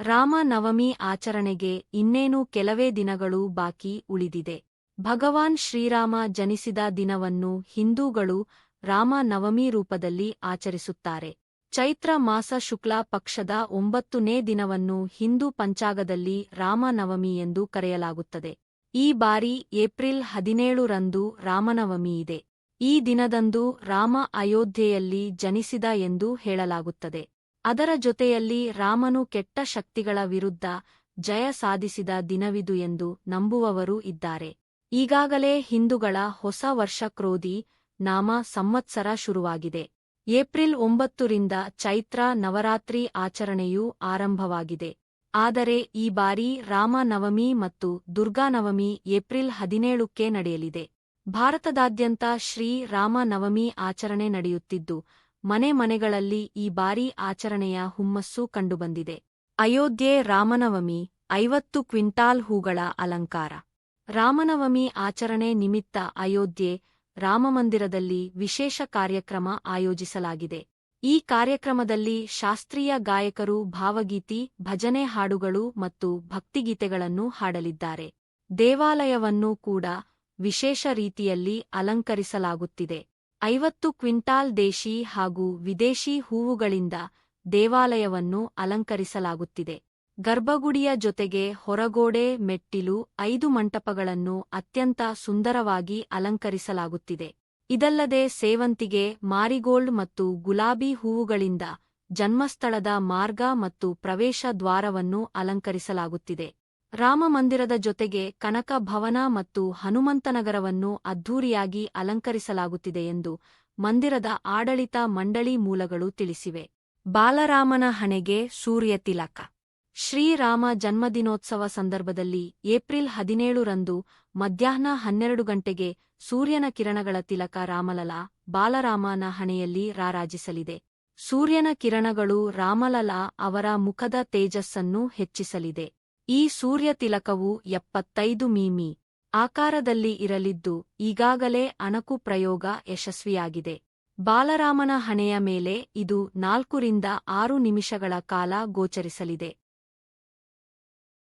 ರಾಮ ನವಮಿ ಆಚರಣೆಗೆ ಇನ್ನೇನು ಕೆಲವೇ ದಿನಗಳು ಬಾಕಿ ಉಳಿದಿದೆ. ಭಗವಾನ್ ಶ್ರೀರಾಮ ಜನಿಸಿದ ದಿನವನ್ನು ಹಿಂದೂಗಳು ರಾಮ ನವಮಿ ರೂಪದಲ್ಲಿ ಆಚರಿಸುತ್ತಾರೆ. ಚೈತ್ರ ಮಾಸ ಶುಕ್ಲ ಪಕ್ಷದ ಒಂಬತ್ತುನೇ ದಿನವನ್ನು ಹಿಂದೂ ಪಂಚಾಗದಲ್ಲಿ ರಾಮನವಮಿ ಎಂದು ಕರೆಯಲಾಗುತ್ತದೆ. ಈ ಬಾರಿ ಏಪ್ರಿಲ್ ಹದಿನೇಳು ರಂದು ರಾಮನವಮಿಯಿದೆ ಈ ದಿನದಂದು ರಾಮ ಅಯೋಧ್ಯೆಯಲ್ಲಿ ಜನಿಸಿದ ಎಂದು ಹೇಳಲಾಗುತ್ತದೆ. ಅದರ ಜೊತೆಯಲ್ಲಿ ರಾಮನು ಕೆಟ್ಟ ಶಕ್ತಿಗಳ ವಿರುದ್ಧ ಜಯ ಸಾಧಿಸಿದ ದಿನವಿದು ಎಂದು ನಂಬುವವರೂ ಇದ್ದಾರೆ. ಈಗಾಗಲೇ ಹಿಂದೂಗಳ ಹೊಸ ವರ್ಷ ಕ್ರೋಧಿ ನಾಮ ಸಂವತ್ಸರ ಶುರುವಾಗಿದೆ. ಏಪ್ರಿಲ್ ಒಂಬತ್ತರಿಂದ ಚೈತ್ರ ನವರಾತ್ರಿ ಆಚರಣೆಯೂ ಆರಂಭವಾಗಿದೆ. ಆದರೆ ಈ ಬಾರಿ ರಾಮನವಮಿ ಮತ್ತು ದುರ್ಗಾನವಮಿ ಏಪ್ರಿಲ್ ಹದಿನೇಳಕ್ಕೆ ನಡೆಯಲಿದೆ. ಭಾರತದಾದ್ಯಂತ ಶ್ರೀ ರಾಮನವಮಿ ಆಚರಣೆ ನಡೆಯುತ್ತಿದ್ದು ಮನೆ ಮನೆಗಳಲ್ಲಿ ಈ ಬಾರಿ ಆಚರಣೆಯ ಹುಮ್ಮಸ್ಸು ಕಂಡುಬಂದಿದೆ. ಅಯೋಧ್ಯೆ ರಾಮನವಮಿ, ಐವತ್ತು ಕ್ವಿಂಟಾಲ್ ಹೂಗಳ ಅಲಂಕಾರ. ರಾಮನವಮಿ ಆಚರಣೆ ನಿಮಿತ್ತ ಅಯೋಧ್ಯೆ ರಾಮಮಂದಿರದಲ್ಲಿ ವಿಶೇಷ ಕಾರ್ಯಕ್ರಮ ಆಯೋಜಿಸಲಾಗಿದೆ. ಈ ಕಾರ್ಯಕ್ರಮದಲ್ಲಿ ಶಾಸ್ತ್ರೀಯ ಗಾಯಕರು ಭಾವಗೀತಿ, ಭಜನೆ ಹಾಡುಗಳು ಮತ್ತು ಭಕ್ತಿಗೀತೆಗಳನ್ನು ಹಾಡಲಿದ್ದಾರೆ. ದೇವಾಲಯವನ್ನು ಕೂಡ ವಿಶೇಷ ರೀತಿಯಲ್ಲಿ ಅಲಂಕರಿಸಲಾಗುತ್ತಿದೆ. ಐವತ್ತು ಕ್ವಿಂಟಾಲ್ ದೇಶಿ ಹಾಗೂ ವಿದೇಶಿ ಹೂವುಗಳಿಂದ ದೇವಾಲಯವನ್ನು ಅಲಂಕರಿಸಲಾಗುತ್ತಿದೆ. ಗರ್ಭಗುಡಿಯ ಜೊತೆಗೆ ಹೊರಗೋಡೆ, ಮೆಟ್ಟಿಲು, ಐದು ಮಂಟಪಗಳನ್ನು ಅತ್ಯಂತ ಸುಂದರವಾಗಿ ಅಲಂಕರಿಸಲಾಗುತ್ತಿದೆ. ಇದಲ್ಲದೆ ಸೇವಂತಿಗೆ, ಮಾರಿಗೋಲ್ಡ್ ಮತ್ತು ಗುಲಾಬಿ ಹೂವುಗಳಿಂದ ಜನ್ಮಸ್ಥಳದ ಮಾರ್ಗ ಮತ್ತು ಪ್ರವೇಶ ದ್ವಾರವನ್ನು ಅಲಂಕರಿಸಲಾಗುತ್ತಿದೆ. ರಾಮಮಂದಿರದ ಜೊತೆಗೆ ಕನಕ ಭವನ ಮತ್ತು ಹನುಮಂತನಗರವನ್ನು ಅದ್ಧೂರಿಯಾಗಿ ಅಲಂಕರಿಸಲಾಗುತ್ತಿದೆ ಎಂದು ಮಂದಿರದ ಆಡಳಿತ ಮಂಡಳಿ ಮೂಲಗಳು ತಿಳಿಸಿವೆ. ಬಾಲರಾಮನ ಹಣೆಗೆ ಸೂರ್ಯತಿಲಕ ಶ್ರೀರಾಮ ಜನ್ಮದಿನೋತ್ಸವ ಸಂದರ್ಭದಲ್ಲಿ ಏಪ್ರಿಲ್ ಹದಿನೇಳು ರಂದು ಮಧ್ಯಾಹ್ನ ಹನ್ನೆರಡು ಗಂಟೆಗೆ ಸೂರ್ಯನ ಕಿರಣಗಳ ತಿಲಕ ರಾಮಲಲಾ ಬಾಲರಾಮನ ಹಣೆಯಲ್ಲಿ ರಾರಾಜಿಸಲಿದೆ. ಸೂರ್ಯನ ಕಿರಣಗಳು ರಾಮಲಲಾ ಅವರ ಮುಖದ ತೇಜಸ್ಸನ್ನು ಹೆಚ್ಚಿಸಲಿದೆ. ಈ ಸೂರ್ಯ ತಿಲಕವು ಎಪ್ಪತ್ತೈದು ಮೀಮಿ ಆಕಾರದಲ್ಲಿ ಇರಲಿದ್ದು ಈಗಾಗಲೇ ಅಣಕು ಪ್ರಯೋಗ ಯಶಸ್ವಿಯಾಗಿದೆ. ಬಾಲರಾಮನ ಹಣೆಯ ಮೇಲೆ ಇದು ನಾಲ್ಕರಿಂದ ಆರು ನಿಮಿಷಗಳ ಕಾಲ ಗೋಚರಿಸಲಿದೆ.